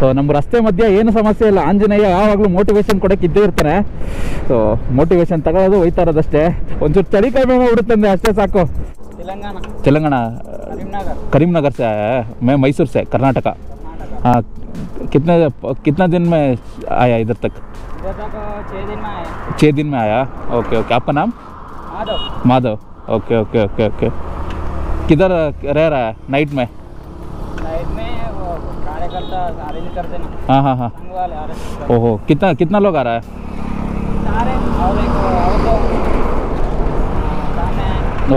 ಸೊ ನಮ್ಮ ರಸ್ತೆ ಮಧ್ಯೆ ಏನು ಸಮಸ್ಯೆ ಇಲ್ಲ. ಆಂಜನೇಯ ಯಾವಾಗಲೂ ಮೋಟಿವೇಶನ್ ಕೊಡೋಕೆ ಇದ್ದೇ ಇರ್ತಾನೆ ಸೊ ಮೋಟಿವೇಶನ್ ತಗೊಳ್ಳೋದು ಹೋಯ್ತಾ ಇರೋದಷ್ಟೇ ಒಂಚೂರು ಚಳಿ ಕಡಿಮೆ ಮಾಡ್ಬಿಡುತ್ತಂದೆ ಅಷ್ಟೇ ಸಾಕು तेलंगाना तेलंगाना करीमनगर करीमनगर से आया है मैं मैसूर से कर्नाटका कर्नाटक हाँ कितने कितना दिन में आया इधर तक इधर तक छः दिन में आए छः दिन में आया ओके ओके आपका नाम Madhav Madhav okay okay okay okay किधर रह रहा है नाइट में लाइट में वो कार्यकर्ता अरेंज करते ना हाँ हाँ हाँ संघ वाले अरेंज करते ओहो कितना कितना लोग आ रहा है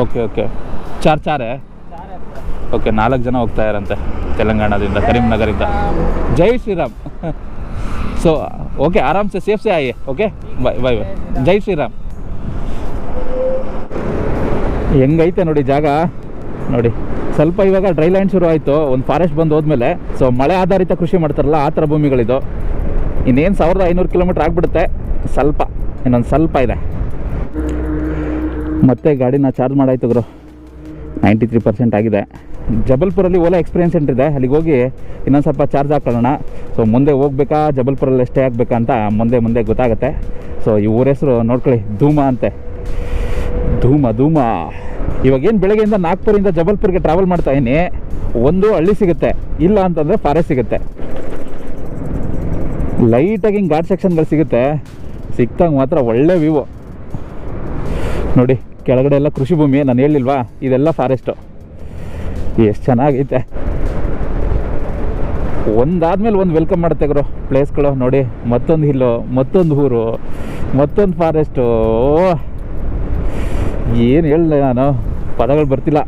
ಓಕೆ ಓಕೆ ಚಾರ್ ಚಾರೆ ಓಕೆ ನಾಲ್ಕು ಜನ ಹೋಗ್ತಾ ಇರಂತೆ ತೆಲಂಗಾಣದಿಂದ, ಕರೀಂನಗರಿಂದ. ಜೈ ಶ್ರೀರಾಮ್. ಸೊ ಓಕೆ ಆರಾಮ್ಸೆ ಸೇಫ್ಸೆ ಆಯ್ ಓಕೆ ಬೈ ಬೈ ಬಾಯ್ ಜೈ ಶ್ರೀರಾಮ್. ಹೆಂಗೈತೆ ನೋಡಿ ಜಾಗ? ನೋಡಿ, ಸ್ವಲ್ಪ ಇವಾಗ ಡ್ರೈ ಲೈನ್ ಶುರು ಆಯಿತು, ಒಂದು ಫಾರೆಸ್ಟ್ ಬಂದು ಹೋದ್ಮೇಲೆ ಸೊ ಮಳೆ ಆಧಾರಿತ ಕೃಷಿ ಮಾಡ್ತಾರಲ್ಲ, ಆ ಥರ ಭೂಮಿಗಳಿದು. ಇನ್ನೇನು ಸಾವಿರದ ಐನೂರು ಕಿಲೋಮೀಟ್ರ್ ಆಗಿಬಿಡುತ್ತೆ, ಸ್ವಲ್ಪ. ಇನ್ನೊಂದು ಸ್ವಲ್ಪ ಇದೆ. ಮತ್ತೆ ಗಾಡಿನ ಚಾರ್ಜ್ ಮಾಡಾಯ್ತು ಗುರು. ನೈಂಟಿ ತ್ರೀ ಪರ್ಸೆಂಟ್ ಆಗಿದೆ. ಜಬಲ್ಪುರಲ್ಲಿ ಓಲಾ ಎಕ್ಸ್ಪೀರಿಯನ್ಸ್ ಸೆಂಟರ್ ಇದೆ. ಅಲ್ಲಿಗೆ ಹೋಗಿ ಇನ್ನೊಂದು ಸ್ವಲ್ಪ ಚಾರ್ಜ್ ಹಾಕೊಳ್ಳೋಣ ಸೊ, ಮುಂದೆ ಹೋಗ್ಬೇಕಾ, ಜಬಲ್ಪುರಲ್ಲಿ ಸ್ಟೇ ಆಗಬೇಕಂತ ಮುಂದೆ ಮುಂದೆ ಗೊತ್ತಾಗುತ್ತೆ. ಸೊ, ಈ ಊರ ಹೆಸರು ನೋಡ್ಕೊಳ್ಳಿ, ಧೂಮ ಅಂತೆ. ಧೂಮ ಧೂಮ. ಇವಾಗೇನು ಬೆಳಗ್ಗೆಯಿಂದ ನಾಗ್ಪುರಿಂದ ಜಬಲ್ಪುರ್ಗೆ ಟ್ರಾವೆಲ್ ಮಾಡ್ತಾ ಇದೀನಿ. ಒಂದು ಹಳ್ಳಿ ಸಿಗುತ್ತೆ. ಇಲ್ಲ ಅಂತಂದರೆ ಫಾರೆಸ್ಟ್ ಸಿಗುತ್ತೆ. ಲೈಟಾಗಿ ಹಿಂಗೆ ಘಾಟ್ ಸೆಕ್ಷನ್ಗಳು ಸಿಗುತ್ತೆ. ಸಿಕ್ತಾಗ ಮಾತ್ರ ಒಳ್ಳೆ ವ್ಯೂ ನೋಡಿ ಕೆಳಗಡೆ ಎಲ್ಲ ಕೃಷಿ ಭೂಮಿ, ನಾನು ಹೇಳಿಲ್ವಾ? ಇದೆಲ್ಲ ಫಾರೆಸ್ಟು ಎಷ್ಟು ಚೆನ್ನಾಗೈತೆ. ಒಂದಾದ್ಮೇಲೆ ಒಂದು ವೆಲ್ಕಮ್ ಮಾಡುತ್ತೆ ಗುರು ಪ್ಲೇಸ್ಗಳು ನೋಡಿ, ಮತ್ತೊಂದು ಹಿಲ್ಲು ಮತ್ತೊಂದು ಊರು, ಮತ್ತೊಂದು ಫಾರೆಸ್ಟು ಏನು ಹೇಳಲಿ ನಾನು? ಪದಗಳು ಬರ್ತಿಲ್ಲ.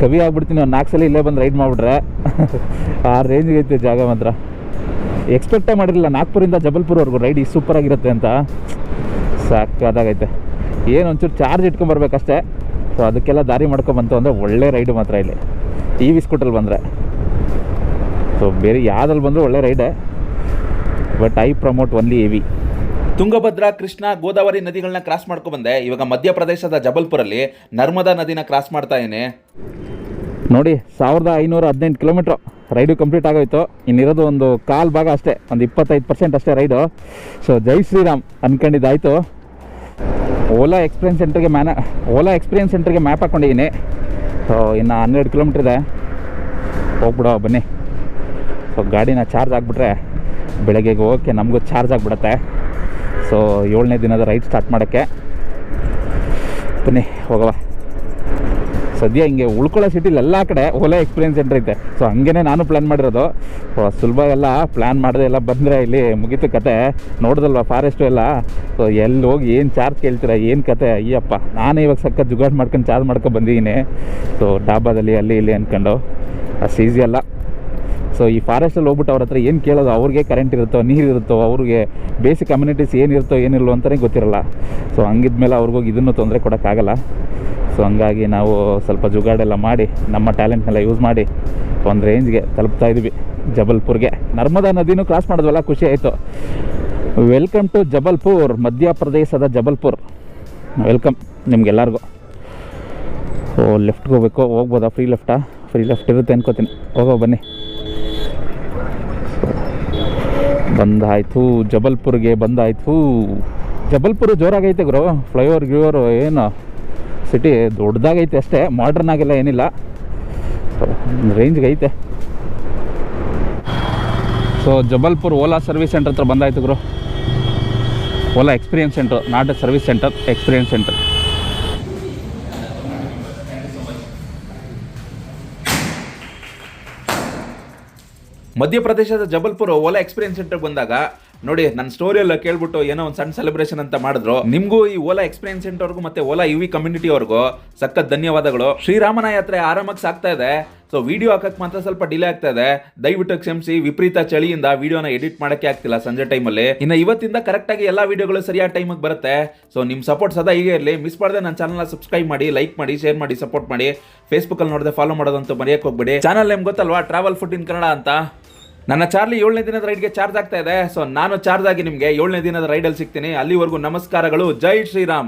ಕವಿ ಆಗ್ಬಿಡ್ತೀನಿ ನಾಲ್ಕು ಸಲ ಇಲ್ಲೇ ಬಂದು ರೈಡ್ ಮಾಡಿಬಿಟ್ರೆ. ಆ ರೇಂಜ್ಗೈತೆ ಜಾಗ ಮಾತ್ರ. ಎಕ್ಸ್ಪೆಕ್ಟೇ ಮಾಡಿರಲಿಲ್ಲ. ನಾಗ್ಪುರಿಂದ ಜಬಲ್ಪುರ್ವರೆಗೂ ರೈಡ್ ಈ ಸೂಪರಾಗಿರುತ್ತೆ ಅಂತ. ಸಾಕಾದಾಗೈತೆ. ಏನು ಒಂಚೂರು ಚಾರ್ಜ್ ಇಟ್ಕೊಂಬರ್ಬೇಕಷ್ಟೇ ಸೊ ಅದಕ್ಕೆಲ್ಲ ದಾರಿ ಮಾಡ್ಕೊಂಬಂತು ಅಂದರೆ ಒಳ್ಳೆ ರೈಡು ಮಾತ್ರ ಇಲ್ಲಿ. ಈ ವಿ ಸ್ಕೂಟಲ್ಲಿ ಬಂದರೆ. ಸೊ ಬೇರೆ ಯಾವ್ದಲ್ಲಿ ಬಂದರೂ ಒಳ್ಳೆ ರೈಡೇ but I promote only EV Tungabhadra Krishna Godavari ನದಿಗಳನ್ನ cross ಮಾಡ್ಕೊ ಬಂದೆ. ಇವಾಗ ಮಧ್ಯಪ್ರದೇಶದ ಜಬಲ್ಪುರಲ್ಲಿ ನರ್ಮದಾ ನದಿನ ಕ್ರಾಸ್ ಮಾಡ್ತಾ ಇದ್ದೀನಿ. ನೋಡಿ ಸಾವಿರದ ಐನೂರ ಹದಿನೆಂಟು ಕಿಲೋಮೀಟ್ರು ರೈಡು ಕಂಪ್ಲೀಟ್ ಆಗೋಯ್ತು. ಇನ್ನಿರೋದು ಒಂದು ಕಾಲು ಭಾಗ ಅಷ್ಟೇ, ಒಂದು ಇಪ್ಪತ್ತೈದು ಪರ್ಸೆಂಟ್ ಅಷ್ಟೇ ರೈಡು. ಸೊ ಜೈ ಶ್ರೀರಾಮ್ ಅಂದ್ಕೊಂಡಿದ್ದಾಯಿತು ಓಲಾ ಎಕ್ಸ್ಪೀರಿಯನ್ಸ್ ಸೆಂಟ್ರಿಗೆ ಮ್ಯಾನ, ಓಲಾ ಎಕ್ಸ್ಪೀರಿಯನ್ಸ್ ಸೆಂಟ್ರಿಗೆ ಮ್ಯಾಪ್ ಹಾಕ್ಕೊಂಡಿದ್ದೀನಿ ಸೊ ಇನ್ನು ಹನ್ನೆರಡು ಕಿಲೋಮೀಟ್ರ್ ಇದೆ. ಹೋಗ್ಬಿಡೋ, ಬನ್ನಿ. ಸೊ ಗಾಡಿನ ಚಾರ್ಜ್ ಆಗಿಬಿಟ್ರೆ ಬೆಳಗ್ಗೆ ಹೋಗೋಕ್ಕೆ ನಮಗೂ ಚಾರ್ಜ್ ಆಗಿಬಿಡತ್ತೆ. ಸೊ ಏಳನೇ ದಿನದ ರೈಡ್ ಸ್ಟಾರ್ಟ್ ಮಾಡೋಕ್ಕೆ. ಬನ್ನಿ, ಹೋಗವ. ಸದ್ಯ ಹಿಂಗೆ ಉಳ್ಕೊಳ್ಳೋ ಸಿಟಿಲಿ ಎಲ್ಲ ಕಡೆ ಓಲಾ ಎಕ್ಸ್ಪೀರಿಯನ್ಸ್ ಸೆಂಟರ್ ಐತೆ. ಸೊ ಹಂಗೇನೆ ನಾನು ಪ್ಲ್ಯಾನ್ ಮಾಡಿರೋದು. ಸುಲಭ ಎಲ್ಲ ಪ್ಲ್ಯಾನ್ ಮಾಡಿದೆ ಎಲ್ಲ ಬಂದರೆ ಇಲ್ಲಿ ಮುಗೀತು ಕತೆ. ನೋಡಿದಲ್ವ ಫಾರೆಸ್ಟು ಎಲ್ಲ? ಸೊ ಎಲ್ಲಿ ಹೋಗಿ ಏನು ಚಾರ್ಜ್ ಕೇಳ್ತೀರಾ, ಏನು ಕತೆ? ಅಯ್ಯಪ್ಪ, ನಾನೇ ಇವಾಗ ಸಕ್ಕ ಜುಗಾಡ್ ಮಾಡ್ಕೊಂಡು ಚಾರ್ಜ್ ಮಾಡ್ಕೊಂಡು ಬಂದಿದ್ದೀನಿ. ಸೊ ಡಾಬಾದಲ್ಲಿ ಅಲ್ಲಿ ಇಲ್ಲಿ ಅಂದ್ಕೊಂಡು ಅಷ್ಟು ಈಸಿ ಅಲ್ಲ. ಸೊ ಈ ಫಾರೆಸ್ಟಲ್ಲಿ ಹೋಗ್ಬಿಟ್ಟು ಅವ್ರ ಹತ್ರ ಏನು ಕೇಳೋದು? ಅವ್ರಿಗೆ ಕರೆಂಟ್ ಇರುತ್ತೋ, ನೀರು ಇರುತ್ತೋ? ಅವ್ರಿಗೆ ಬೇಸಿಕ್ ಕಮ್ಯುನಿಟೀಸ್ ಏನಿರುತ್ತೋ ಏನಿಲ್ಲೋ ಅಂತಲೇ ಗೊತ್ತಿರಲ್ಲ. ಸೊ ಹಂಗಿದ್ಮೇಲೆ ಅವ್ರಿಗೋಗಿ ಇದನ್ನು ತೊಂದರೆ ಕೊಡೋಕ್ಕಾಗಲ್ಲ. ಸೊ ಹಂಗಾಗಿ ನಾವು ಸ್ವಲ್ಪ ಜುಗಾಡೆಲ್ಲ ಮಾಡಿ, ನಮ್ಮ ಟ್ಯಾಲೆಂಟ್ನೆಲ್ಲ ಯೂಸ್ ಮಾಡಿ, ಒಂದು ರೇಂಜ್ಗೆ ತಲುಪ್ತಾ ಇದ್ವಿ. ಜಬಲ್ಪುರ್ಗೆ. ನರ್ಮದಾ ನದಿನೂ ಕ್ರಾಸ್ ಮಾಡಿದ್ವಲ್ಲ, ಖುಷಿ ಆಯಿತು. ವೆಲ್ಕಮ್ ಟು ಜಬಲ್ಪುರ್ ಮಧ್ಯಪ್ರದೇಶದ ಜಬಲ್ಪುರ್. ವೆಲ್ಕಮ್ ನಿಮ್ಗೆಲ್ಲರಿಗೂ. ಓ ಲೆಫ್ಟ್ಗೆ ಹೋಗ್ಬೇಕು. ಹೋಗ್ಬೋದಾ? ಫ್ರೀ ಲೆಫ್ಟಾ ಫ್ರೀ ಲೆಫ್ಟ್ ಇರುತ್ತೆ ಅನ್ಕೋತೀನಿ. ಹೋಗೋ, ಬನ್ನಿ. ಬಂದಾಯ್ತು, ಜಬಲ್ಪುರ್ಗೆ ಬಂದಾಯ್ತು. ಜಬಲ್ಪುರ್ ಜೋರಾಗೈತೆ ಗುರು. ಫ್ಲೈಓವರ್ ಗಿವರ್ ಏನು? ಸಿಟಿ ದೊಡ್ಡದಾಗೈತೆ ಅಷ್ಟೇ ಮಾಡ್ರನ್ ಆಗಿಲ್ಲ ಏನಿಲ್ಲ. ರೇಂಜ್ಗೆ ಐತೆ so Jabalpur Ola service centre ಹತ್ರ ಬಂದಾಯ್ತು ಗುರು. Ola experience centre not service centre experience centre ಮಧ್ಯಪ್ರದೇಶದ ಜಬಲ್ಪುರ್ ಓಲಾ ಎಕ್ಸ್ಪೀರಿಯನ್ಸ್ ಸೆಂಟರ್ ಬಂದಾಗ ನೋಡಿ ನನ್ನ ಸ್ಟೋರಿ ಎಲ್ಲ ಕೇಳ್ಬಿಟ್ಟು ಏನೋ ಒಂದು ಸಣ್ಣ ಸೆಲೆಬ್ರೇಷನ್ ಅಂತ ಮಾಡಿದ್ರು. ನಿಮಗೂ ಈ ಓಲಾ ಎಕ್ಸ್ಪೀರಿಯನ್ಸ್ ಸೆಂಟರ್ಗೂ ಮತ್ತೆ ಓಲಾ ಯು ವಿ ಕಮ್ಯುನಿಟಿವರೆಗೂ ಸಖತ್ ಧನ್ಯವಾದಗಳು. ಶ್ರೀರಾಮನ ಯಾತ್ರೆ ಆರಾಮಾಗಿ ಸಾಗ್ತಾ ಇದೆ. ಸೊ ವಿಡಿಯೋ ಹಾಕಕ್ಕೆ ಮಾತ್ರ ಸ್ವಲ್ಪ ಡಿಲೇ ಆಗ್ತಾ ಇದೆ. ದಯವಿಟ್ಟು ಕ್ಷಮಿಸಿ, ವಿಪರೀತ ಚಳಿಯಿಂದ ವಿಡಿಯೋನ ಎಡಿಟ್ ಮಾಡೋಕ್ಕೆ ಆಗ್ತಿಲ್ಲ ಸಂಜೆ ಟೈಮಲ್ಲಿ ಇನ್ನು ಇವತ್ತಿಂದ ಕರೆಕ್ಟಾಗಿ ಎಲ್ಲಾ ವಿಡಿಯೋಗಳು ಸರಿಯಾದ ಟೈಮಿಗೆ ಬರುತ್ತೆ. ಸೊ ನಿಮ್ಮ ಸಪೋರ್ಟ್ ಸದಾ ಹೀಗೆ ಇರಲಿ. ಮಿಸ್ ಮಾಡದೆ ನನ್ನ ಚಾನಲ್ನ ಸಬ್ಸ್ಕ್ರೈಬ್ ಮಾಡಿ ಲೈಕ್ ಮಾಡಿ ಶೇರ್ ಮಾಡಿ ಸಪೋರ್ಟ್ ಮಾಡಿ. ಫೇಸ್ಬುಕ್ಕಲ್ಲಿ ನೋಡದೆ ಫಾಲೋ ಮಾಡೋದಂತೂ ಮರೆಯಕ್ಕೆ ಹೋಗ್ಬೇಡಿ. ಚಾನಲ್ ನಿಮ್ಗೆ ಗೊತ್ತಲ್ವಾ? ಟ್ರಾವೆಲ್ ಫುಡ್ ಇನ್ ಕನ್ನಡ ಅಂತ. ನನ್ನ ಚಾರ್ಲಿ ಏಳನೇ ದಿನದ ರೈಡ್ಗೆ ಚಾರ್ಜ್ ಆಗ್ತಾ ಇದೆ. ಸೊ ನಾನು ಚಾರ್ಜ್ ಆಗಿ ನಿಮಗೆ ಏಳನೇ ದಿನದ ರೈಡಲ್ಲಿ ಸಿಗ್ತೀನಿ. ಅಲ್ಲಿವರೆಗೂ ನಮಸ್ಕಾರಗಳು. ಜೈ ಶ್ರೀರಾಮ್.